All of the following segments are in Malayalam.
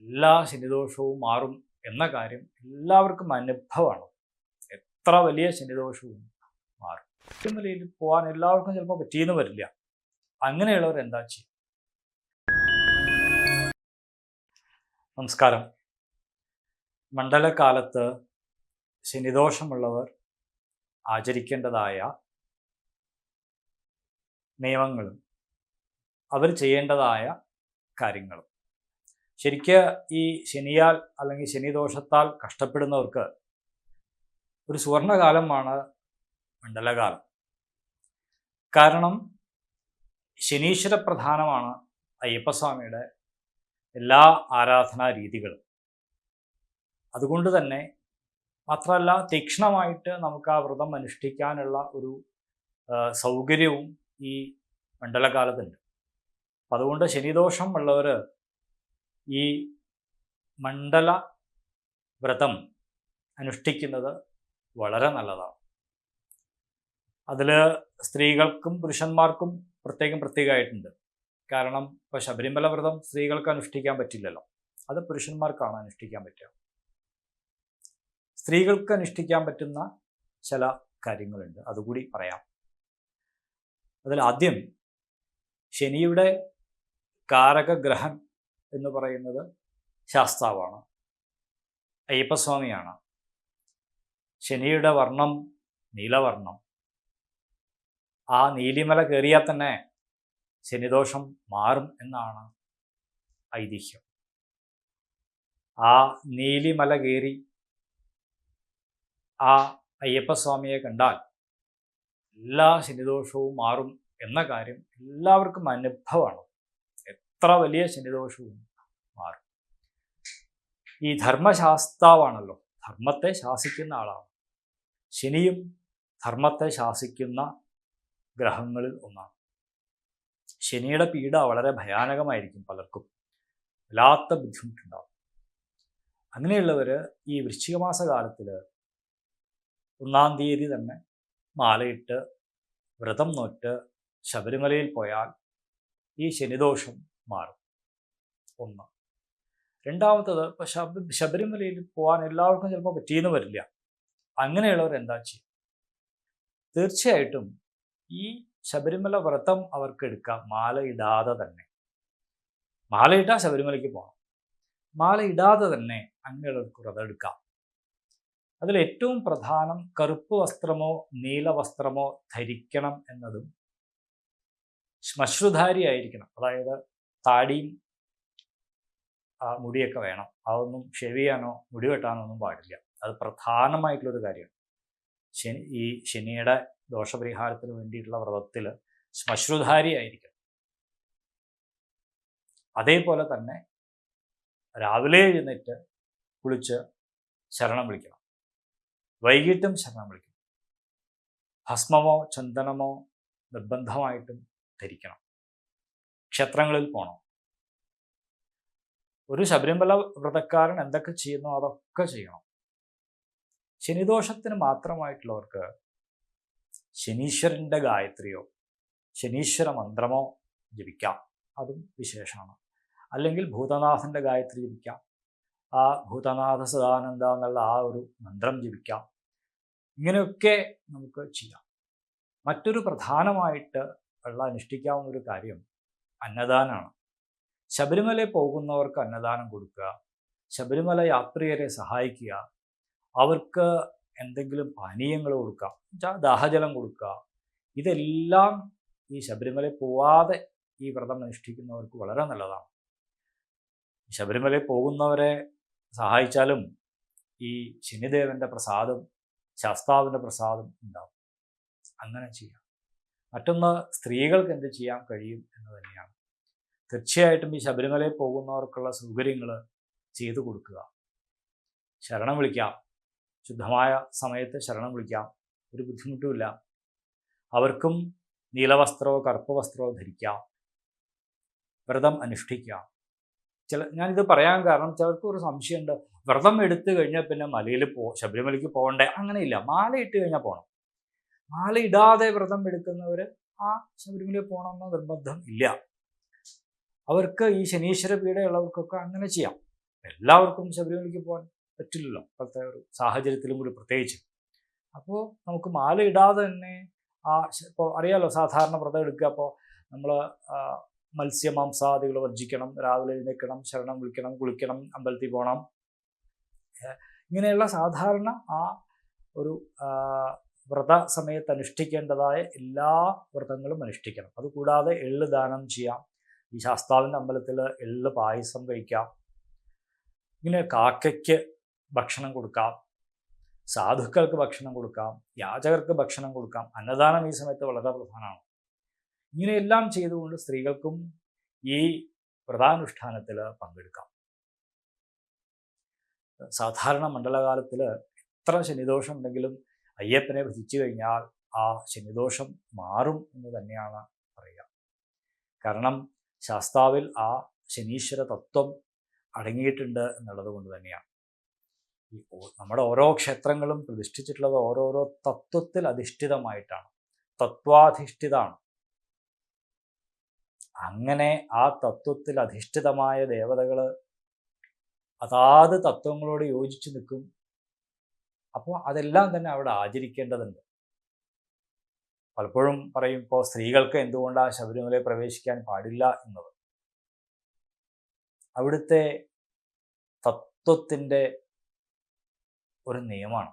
എല്ലാ ശനിദോഷവും മാറും എന്ന കാര്യം എല്ലാവർക്കും അനുഭവമാണ്. എത്ര വലിയ ശനിദോഷവും മാറും. ഏറ്റവും നിലയിൽ പോകാൻ എല്ലാവർക്കും ചിലപ്പോൾ പറ്റിയെന്ന് വരില്ല. അങ്ങനെയുള്ളവർ എന്താ ചെയ്യും? നമസ്കാരം. മണ്ഡലകാലത്ത് ശനിദോഷമുള്ളവർ ആചരിക്കേണ്ടതായ നിയമങ്ങളും അവർ ചെയ്യേണ്ടതായ കാര്യങ്ങളും ശരിക്ക് ഈ ശനിയാൽ അല്ലെങ്കിൽ ശനിദോഷത്താൽ കഷ്ടപ്പെടുന്നവർക്ക് ഒരു സുവർണകാലമാണ് മണ്ഡലകാലം. കാരണം ശനീശ്വര പ്രധാനമാണ് അയ്യപ്പസ്വാമിയുടെ എല്ലാ ആരാധനാ രീതികളും. അതുകൊണ്ട് തന്നെ മാത്രമല്ല തീക്ഷ്ണമായിട്ട് നമുക്ക് ആ വ്രതം അനുഷ്ഠിക്കാനുള്ള ഒരു സൗകര്യവും ഈ മണ്ഡലകാലത്തുണ്ട്. അപ്പം അതുകൊണ്ട് ശനിദോഷം ഉള്ളവർ ഈ മണ്ഡല വ്രതം അനുഷ്ഠിക്കുന്നത് വളരെ നല്ലതാണ്. അതിൽ സ്ത്രീകൾക്കും പുരുഷന്മാർക്കും പ്രത്യേകം പ്രത്യേകമായിട്ടുണ്ട്. കാരണം ഇപ്പോൾ ശബരിമല വ്രതം സ്ത്രീകൾക്ക് അനുഷ്ഠിക്കാൻ പറ്റില്ലല്ലോ. അത് പുരുഷന്മാർക്കാണ് അനുഷ്ഠിക്കാൻ പറ്റുക. സ്ത്രീകൾക്ക് അനുഷ്ഠിക്കാൻ പറ്റുന്ന ചില കാര്യങ്ങളുണ്ട്. അതുകൂടി പറയാം. അതിൽ ആദ്യം ശനിയുടെ കാരകഗ്രഹം എന്ന് പറയുന്നത് ശാസ്താവാണ്. അയ്യപ്പസ്വാമിയാണ്. ശനിയുടെ വർണം നീലവർണം. ആ നീലിമല കയറിയാൽ തന്നെ ശനിദോഷം മാറും എന്നാണ് ഐതിഹ്യം. ആ നീലിമല കയറി ആ അയ്യപ്പസ്വാമിയെ കണ്ടാൽ എല്ലാ ശനിദോഷവും മാറും എന്ന കാര്യം എല്ലാവർക്കും അനുഭവമാണ്. എത്ര വലിയ ശനിദോഷവും മാറും. ഈ ധർമ്മശാസ്താവാണല്ലോ. ധർമ്മത്തെ ശാസിക്കുന്ന ആളാണ്. ശനിയും ധർമ്മത്തെ ശാസിക്കുന്ന ഗ്രഹങ്ങളിൽ ഒന്നാണ്. ശനിയുടെ പീഡ വളരെ ഭയാനകമായിരിക്കും പലർക്കും. വല്ലാത്ത ബുദ്ധിമുട്ടുണ്ടാവും. അങ്ങനെയുള്ളവർ ഈ വൃശ്ചികമാസ കാലത്തിൽ ഒന്നാം തീയതി തന്നെ മാലയിട്ട് വ്രതം നോറ്റ് ശബരിമലയിൽ പോയാൽ ഈ ശനിദോഷം മാറും. ഒന്ന്. രണ്ടാമത്തത് ഇപ്പോൾ ശബ ശബരിമലയിൽ പോകാൻ എല്ലാവർക്കും ചിലപ്പോൾ പറ്റിയെന്ന് വരില്ല. അങ്ങനെയുള്ളവർ എന്താ ചെയ്യും? തീർച്ചയായിട്ടും ഈ ശബരിമല വ്രതം അവർക്ക് എടുക്കാം മാല ഇടാതെ തന്നെ. മാല ശബരിമലയ്ക്ക് പോകണം മാല ഇടാതെ തന്നെ അങ്ങനെയുള്ളവർക്ക് വ്രതം എടുക്കാം. അതിൽ ഏറ്റവും പ്രധാനം കറുപ്പ് വസ്ത്രമോ നീല വസ്ത്രമോ ധരിക്കണം എന്നതും ശ്മശ്രുധാരി ആയിരിക്കണം. അതായത് താടിയും മുടിയൊക്കെ വേണം. അതൊന്നും ഷെവ് ചെയ്യാനോ മുടി വെട്ടാനോ ഒന്നും പാടില്ല. അത് പ്രധാനമായിട്ടുള്ളൊരു കാര്യമാണ്. ശനി ഈ ശനിയുടെ ദോഷപരിഹാരത്തിന് വേണ്ടിയിട്ടുള്ള വ്രതത്തിൽ ശ്മശ്രുധാരി ആയിരിക്കണം. അതേപോലെ തന്നെ രാവിലെ എഴുന്നേറ്റ് കുളിച്ച് ശരണം വിളിക്കണം. വൈകിട്ടും ശരണം വിളിക്കണം. ഭസ്മമോ ചന്ദനമോ നിർബന്ധമായിട്ടും ധരിക്കണം. ക്ഷേത്രങ്ങളിൽ പോകണം ഒരു ശബരിമല വ്രതക്കാരൻ എന്തൊക്കെ ചെയ്യുന്നോ അതൊക്കെ ചെയ്യണം. ശനിദോഷത്തിന് മാത്രമായിട്ടുള്ളവർക്ക് ശനീശ്വരന്റെ ഗായത്രിയോ ശനീശ്വര മന്ത്രമോ ജപിക്കാം. അതും വിശേഷമാണ്. അല്ലെങ്കിൽ ഭൂതനാഥന്റെ ഗായത്രി ജപിക്കാം. ആ ഭൂതനാഥ സദാനന്ദ എന്നുള്ള ആ ഒരു മന്ത്രം ജപിക്കാം. ഇങ്ങനെയൊക്കെ നമുക്ക് ചെയ്യാം. മറ്റൊരു പ്രധാനമായിട്ട് ഉള്ള അനുഷ്ഠിക്കാവുന്ന ഒരു കാര്യം അന്നദാനമാണ് ശബരിമലയിൽ പോകുന്നവർക്ക് അന്നദാനം കൊടുക്കുക ശബരിമല യാത്രികരെ സഹായിക്കുക അവർക്ക് എന്തെങ്കിലും പാനീയങ്ങൾ കൊടുക്കുക ദാഹജലം കൊടുക്കുക ഇതെല്ലാം ഈ ശബരിമലയിൽ പോവാതെ ഈ വ്രതം അനുഷ്ഠിക്കുന്നവർക്ക് വളരെ നല്ലതാണ്. ശബരിമലയിൽ പോകുന്നവരെ സഹായിച്ചാലും ഈ ശനിദേവന്റെ പ്രസാദം ശാസ്താവിന്റെ പ്രസാദം ഉണ്ടാവും. അങ്ങനെ ചെയ്യാം. മറ്റൊന്ന് സ്ത്രീകൾക്ക് എന്ത് ചെയ്യാൻ കഴിയും എന്ന് തന്നെയാണ്. തീർച്ചയായിട്ടും ഈ ശബരിമലയിൽ പോകുന്നവർക്കുള്ള സൗകര്യങ്ങൾ ചെയ്തു കൊടുക്കുക. ശരണം വിളിക്കാം. ശുദ്ധമായ സമയത്ത് ശരണം വിളിക്കാം. ഒരു ബുദ്ധിമുട്ടുമില്ല അവർക്കും നീലവസ്ത്രമോ കറുപ്പ് വസ്ത്രമോ ധരിക്കാം. വ്രതം അനുഷ്ഠിക്കാം ചില ഞാനിത് പറയാൻ കാരണം ചിലർക്ക് ഒരു സംശയമുണ്ട്. വ്രതം എടുത്തു കഴിഞ്ഞാൽ പിന്നെ മലയിൽ പോ ശബരിമലയ്ക്ക് പോകണ്ടേ? അങ്ങനെയില്ല. മാല ഇട്ട് കഴിഞ്ഞാൽ പോകണം ഇടാതെ വ്രതം എടുക്കുന്നവർ ആ ശബരിമലയിൽ പോകണമെന്ന നിർബന്ധം ഇല്ല. അവർക്ക് ഈ ശനീശ്വര പീഡയുള്ളവർക്കൊക്കെ അങ്ങനെ ചെയ്യാം. എല്ലാവർക്കും ശബരിമലയ്ക്ക് പോകാൻ പറ്റില്ലല്ലോ. ഇപ്പോഴത്തെ ഒരു സാഹചര്യത്തിലും കൂടി പ്രത്യേകിച്ച്. അപ്പോൾ നമുക്ക് മാല ഇടാതെ തന്നെ ആ ഇപ്പോൾ അറിയാലോ സാധാരണ വ്രതം എടുക്കുക. അപ്പോൾ നമ്മൾ മത്സ്യമാംസാദികൾ വർജിക്കണം രാവിലെ എഴുന്നേൽക്കണം ശരണം വിളിക്കണം കുളിക്കണം അമ്പലത്തിൽ പോകണം. ഇങ്ങനെയുള്ള സാധാരണ ആ ഒരു വ്രത സമയത്ത് അനുഷ്ഠിക്കേണ്ടതായ എല്ലാ വ്രതങ്ങളും അനുഷ്ഠിക്കണം. അതുകൂടാതെ എള്ള് ദാനം ചെയ്യാം. ഈ ശാസ്താവിന്റെ അമ്പലത്തിൽ എള്ള് പായസം കഴിക്കാം. ഇങ്ങനെ കാക്കയ്ക്ക് ഭക്ഷണം കൊടുക്കാം. സാധുക്കൾക്ക് ഭക്ഷണം കൊടുക്കാം. യാചകർക്ക് ഭക്ഷണം കൊടുക്കാം. അന്നദാനം ഈ സമയത്ത് വളരെ പ്രധാനമാണ്. ഇങ്ങനെയെല്ലാം ചെയ്തുകൊണ്ട് സ്ത്രീകൾക്കും ഈ വ്രതാനുഷ്ഠാനത്തിൽ പങ്കെടുക്കാം. സാധാരണ മണ്ഡലകാലത്തിൽ എത്ര ശനിദോഷം ഉണ്ടെങ്കിലും അയ്യപ്പനെ ഭജിച്ചു കഴിഞ്ഞാൽ ആ ശനിദോഷം മാറും എന്ന് തന്നെയാണ് പറയുക. കാരണം ശാസ്താവിൽ ആ ശനീശ്വര തത്വം അടങ്ങിയിട്ടുണ്ട് എന്നുള്ളത് കൊണ്ട് തന്നെയാണ്. നമ്മുടെ ഓരോ ക്ഷേത്രങ്ങളും പ്രതിഷ്ഠിച്ചിട്ടുള്ളത് ഓരോരോ തത്വത്തിൽ അധിഷ്ഠിതമായിട്ടാണ്. തത്വാധിഷ്ഠിതാണ്. അങ്ങനെ ആ തത്വത്തിൽ അധിഷ്ഠിതമായ ദേവതകൾ അതാത് തത്വങ്ങളോട് യോജിച്ച് നിൽക്കും അപ്പോൾ അതെല്ലാം തന്നെ അവിടെ ആചരിക്കേണ്ടതുണ്ട്. പലപ്പോഴും പറയും ഇപ്പോൾ സ്ത്രീകൾക്ക് എന്തുകൊണ്ടാണ് ശബരിമലയിൽ പ്രവേശിക്കാൻ പാടില്ല എന്നത്? അവിടുത്തെ തത്വത്തിന്റെ ഒരു നിയമമാണ്.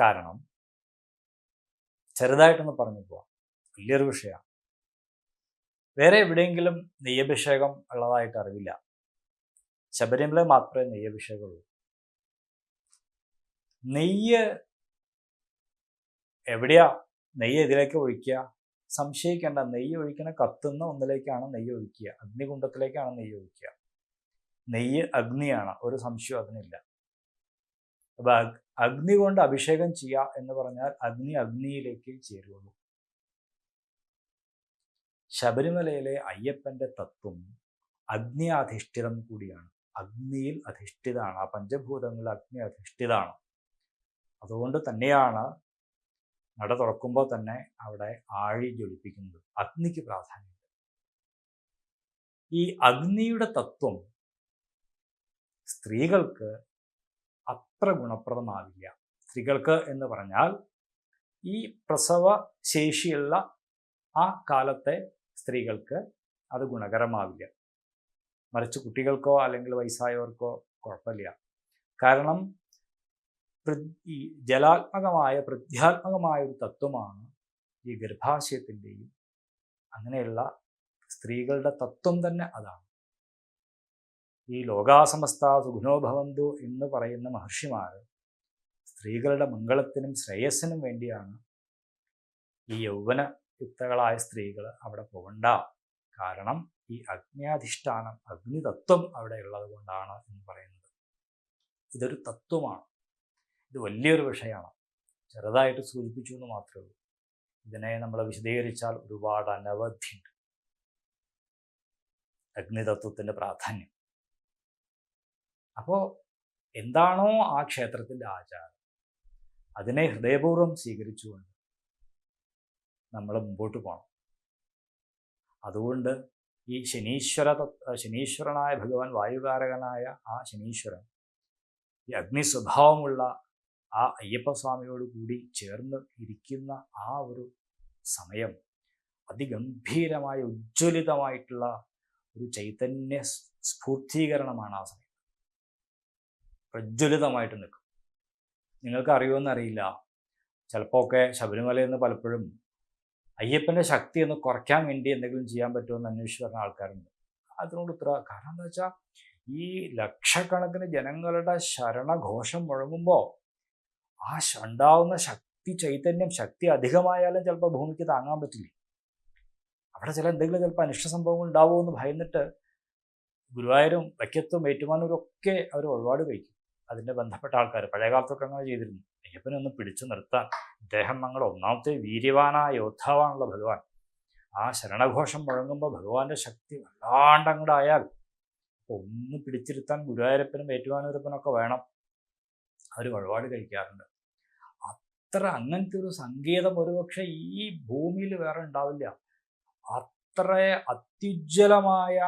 കാരണം ചെറുതായിട്ടൊന്ന് പറഞ്ഞു പോവാം. വലിയൊരു വിഷയമാണ്. വേറെ എവിടെയെങ്കിലും നെയ്യഭിഷേകം ഉള്ളതായിട്ട് അറിവില്ല. ശബരിമല മാത്രമേ നെയ്യഭിഷേകമുള്ളൂ. നെയ്യ് എവിടെയാ? നെയ്യ് ഇതിലേക്ക് ഒഴിക്കുക. സംശയിക്കേണ്ട. നെയ്യ് ഒഴിക്കണ കത്തുന്ന ഒന്നിലേക്കാണ് നെയ്യ് ഒഴിക്കുക. അഗ്നികുണ്ടത്തിലേക്കാണ് നെയ്യ് ഒഴിക്കുക. നെയ്യ് അഗ്നിയാണ്. ഒരു സംശയം അതിനില്ല. അപ്പൊ അഗ്നി കൊണ്ട് അഭിഷേകം ചെയ്യുക എന്ന് പറഞ്ഞാൽ അഗ്നി അഗ്നിയിലേക്ക് ചേരുള്ളൂ. ശബരിമലയിലെ അയ്യപ്പന്റെ തത്വം അഗ്നി അധിഷ്ഠിതം കൂടിയാണ്. അഗ്നിയിൽ അധിഷ്ഠിതാണ് ആ പഞ്ചഭൂതങ്ങൾ അഗ്നി അധിഷ്ഠിതാണ് അതുകൊണ്ട് തന്നെയാണ് നട തുറക്കുമ്പോൾ തന്നെ അവിടെ ആഴി ജ്വലിപ്പിക്കുന്നത്. അഗ്നിക്ക് പ്രാധാന്യമുണ്ട് ഈ അഗ്നിയുടെ തത്വം സ്ത്രീകൾക്ക് അത്ര ഗുണപ്രദമാവില്ല. സ്ത്രീകൾക്ക് എന്ന് പറഞ്ഞാൽ ഈ പ്രസവ ശേഷിയുള്ള ആ കാലത്തെ സ്ത്രീകൾക്ക് അത് ഗുണകരമാവില്ല. മറിച്ച് കുട്ടികൾക്കോ അല്ലെങ്കിൽ വയസ്സായവർക്കോ കുഴപ്പമില്ല. കാരണം ഈ ജലാത്മകമായ പ്രത്യാത്മകമായ ഒരു തത്വമാണ് ഈ ഗർഭാശയത്തിന്റെയും അങ്ങനെയുള്ള സ്ത്രീകളുടെ തത്വം തന്നെ അതാണ്. ഈ ലോകാസമസ്ത സുഗുണോഭവന്തു എന്ന് പറയുന്ന മഹർഷിമാർ സ്ത്രീകളുടെ മംഗളത്തിനും ശ്രേയസ്സിനും വേണ്ടിയാണ് ഈ യൗവന യുക്തകളായ സ്ത്രീകൾ അവിടെ പോകണ്ട. കാരണം ഈ അഗ്നിയാധിഷ്ഠാനം അഗ്നിതത്വം അവിടെ ഉള്ളത് കൊണ്ടാണ് എന്ന് പറയുന്നത്. ഇതൊരു തത്വമാണ്. ഇത് വലിയൊരു വിഷയമാണ്. ചെറുതായിട്ട് സൂചിപ്പിച്ചു എന്ന് മാത്രമേ ഉള്ളൂ. ഇതിനെ നമ്മൾ വിശദീകരിച്ചാൽ ഒരുപാട് അനവധിയുണ്ട്. അഗ്നിതത്വത്തിന്റെ പ്രാധാന്യം. അപ്പോൾ എന്താണോ ആ ക്ഷേത്രത്തിന്റെ ആചാരം അതിനെ ഹൃദയപൂർവം സ്വീകരിച്ചുകൊണ്ട് നമ്മൾ മുമ്പോട്ട് പോകണം അതുകൊണ്ട് ഈ ശനീശ്വര ശനീശ്വരനായ ഭഗവാൻ വായുകാരകനായ ആ ശനീശ്വരൻ ഈ അഗ്നി സ്വഭാവമുള്ള ആ അയ്യപ്പസ്വാമിയോട് കൂടി ചേർന്ന് ഇരിക്കുന്ന ആ ഒരു സമയം അതിഗംഭീരമായ ഉജ്ജ്വലിതമായിട്ടുള്ള ഒരു ചൈതന്യ സ്ഫൂർത്തീകരണമാണ് ആ സമയം. പ്രജ്വലിതമായിട്ട് നിൽക്കും. നിങ്ങൾക്ക് അറിയുമെന്നറിയില്ല ചിലപ്പോൾ ഒക്കെ ശബരിമലയിൽ നിന്ന് പലപ്പോഴും അയ്യപ്പന്റെ ശക്തി ഒന്ന് കുറയ്ക്കാൻ വേണ്ടി എന്തെങ്കിലും ചെയ്യാൻ പറ്റുമോ എന്ന് അന്വേഷിച്ച് പറഞ്ഞ ആൾക്കാരുണ്ട്. അതിനോട് ഉത്തര കാരണം എന്താ വെച്ചാൽ ഈ ലക്ഷക്കണക്കിന് ജനങ്ങളുടെ ശരണഘോഷം മുഴങ്ങുമ്പോൾ ആ ഉണ്ടാവുന്ന ശക്തി ചൈതന്യം ശക്തി അധികമായാലും ചിലപ്പോൾ ഭൂമിക്ക് താങ്ങാൻ പറ്റില്ല. അവിടെ ചില എന്തെങ്കിലും ചിലപ്പോൾ അനിഷ്ട സംഭവങ്ങൾ ഉണ്ടാവുമോ എന്ന് ഭയന്നിട്ട് ഗുരുവായൂരും വയ്ക്കത്തും ഏറ്റുമാനൂരും ഒക്കെ അവർ ഒരുപാട് കഴിക്കും. അതിന്റെ ബന്ധപ്പെട്ട ആൾക്കാർ പഴയ കാലത്തൊക്കെ അങ്ങനെ ചെയ്തിരുന്നു. അയ്യപ്പനെ ഒന്ന് പിടിച്ചു നിർത്താൻ അദ്ദേഹം ഞങ്ങൾ ഒന്നാമത്തെ വീര്യവാനായ യോദ്ധാവാണല്ലോ ഭഗവാൻ. ആ ശരണഘോഷം മുഴങ്ങുമ്പോൾ ഭഗവാന്റെ ശക്തി വല്ലാണ്ട് അങ്ങോട്ടായാൽ ഒന്ന് പിടിച്ചിരുത്താൻ ഗുരുവായൂരപ്പനും ഏറ്റുമാനൂരപ്പനൊക്കെ വേണം. അവർ വഴിപാട് കഴിക്കാറുണ്ട്. അത്ര അങ്ങനത്തെ ഒരു സംഗീതം ഒരുപക്ഷെ ഈ ഭൂമിയിൽ വേറെ ഉണ്ടാവില്ല. അത്ര അത്യുജ്വലമായ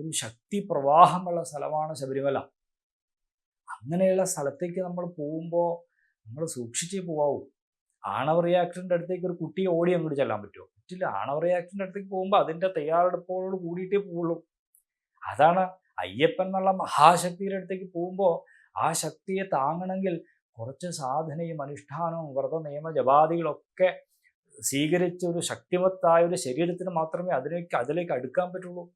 ഒരു ശക്തി പ്രവാഹമുള്ള സ്ഥലമാണ് ശബരിമല. അങ്ങനെയുള്ള സ്ഥലത്തേക്ക് നമ്മൾ പോകുമ്പോൾ നമ്മൾ സൂക്ഷിച്ചേ പോവാവൂ. ആണവ റിയാക്ടറിന്റെ അടുത്തേക്ക് ഒരു കുട്ടി ഓടി അങ്ങോട്ട് ചെല്ലാൻ പറ്റുമോ? പറ്റില്ല. ആണവ റിയാക്ടറിന്റെ അടുത്തേക്ക് പോകുമ്പോൾ അതിന്റെ തയ്യാറെടുപ്പോട് കൂടിയിട്ടേ പോവുള്ളൂ. അതാണ് അയ്യപ്പൻ എന്നുള്ള മഹാശക്തിയുടെ അടുത്തേക്ക് പോകുമ്പോൾ ആ ശക്തിയെ താങ്ങണമെങ്കിൽ കുറച്ച് സാധനയും അനുഷ്ഠാനവും വ്രത നിയമ ജപാദികളൊക്കെ സ്വീകരിച്ച ഒരു ശക്തിമത്തായ ഒരു ശരീരത്തിന് മാത്രമേ അതിലേക്ക് അതിലേക്ക് അടുക്കാൻ പറ്റുള്ളൂ.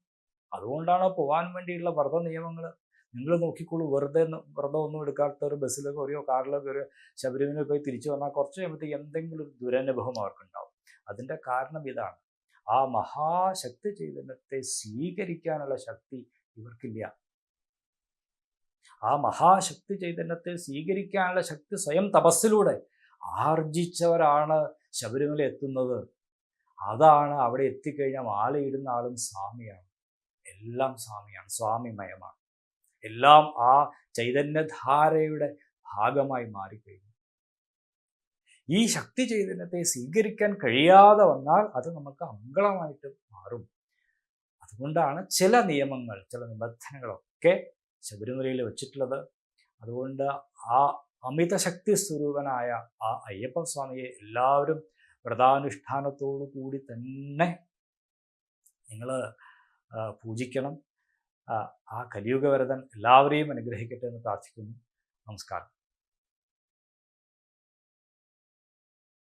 അതുകൊണ്ടാണ് പോകാൻ വേണ്ടിയുള്ള വ്രത നിയമങ്ങൾ നിങ്ങൾ നോക്കിക്കോളൂ വെറുതെ വ്രതം ഒന്നും എടുക്കാത്ത ഒരു ബസ്സിലോ കയറിയോ കാറിലോ കയറിയോ ശബരിമല പോയി തിരിച്ചു വന്നാൽ കുറച്ച് കഴിയുമ്പോഴത്തേക്ക് എന്തെങ്കിലും ഒരു ദുരനുഭവം അവർക്കുണ്ടാവും. അതിന്റെ കാരണം ഇതാണ്. ആ മഹാശക്തി ചൈതന്യത്തെ സ്വീകരിക്കാനുള്ള ശക്തി ഇവർക്കില്ല. ആ മഹാശക്തി ചൈതന്യത്തെ സ്വീകരിക്കാനുള്ള ശക്തി സ്വയം തപസ്സിലൂടെ ആർജിച്ചവരാണ് ശബരിമല എത്തുന്നത്. അതാണ് അവിടെ എത്തിക്കഴിഞ്ഞാൽ മാലയിടുന്ന ആളും സ്വാമിയാണ്. എല്ലാം സ്വാമിയാണ് സ്വാമിമയമാണ്. എല്ലാം ആ ചൈതന്യധാരയുടെ ഭാഗമായി മാറിക്കഴിഞ്ഞു. ഈ ശക്തി ചൈതന്യത്തെ സ്വീകരിക്കാൻ കഴിയാതെ വന്നാൽ അത് നമുക്ക് അമ്പളമായിട്ട് മാറും. അതുകൊണ്ടാണ് ചില നിയമങ്ങൾ ചില നിബന്ധനകളൊക്കെ ശബരിമലയിൽ വെച്ചിട്ടുള്ളത്. അതുകൊണ്ട് ആ അമിത ശക്തി സ്വരൂപനായ ആ അയ്യപ്പ സ്വാമിയെ എല്ലാവരും വ്രതാനുഷ്ഠാനത്തോടു കൂടി തന്നെ നിങ്ങൾ പൂജിക്കണം. ആ കലിയുഗവരതൻ എല്ലാവരെയും അനുഗ്രഹിക്കട്ടെ എന്ന് പ്രാർത്ഥിക്കുന്നു. നമസ്കാരം.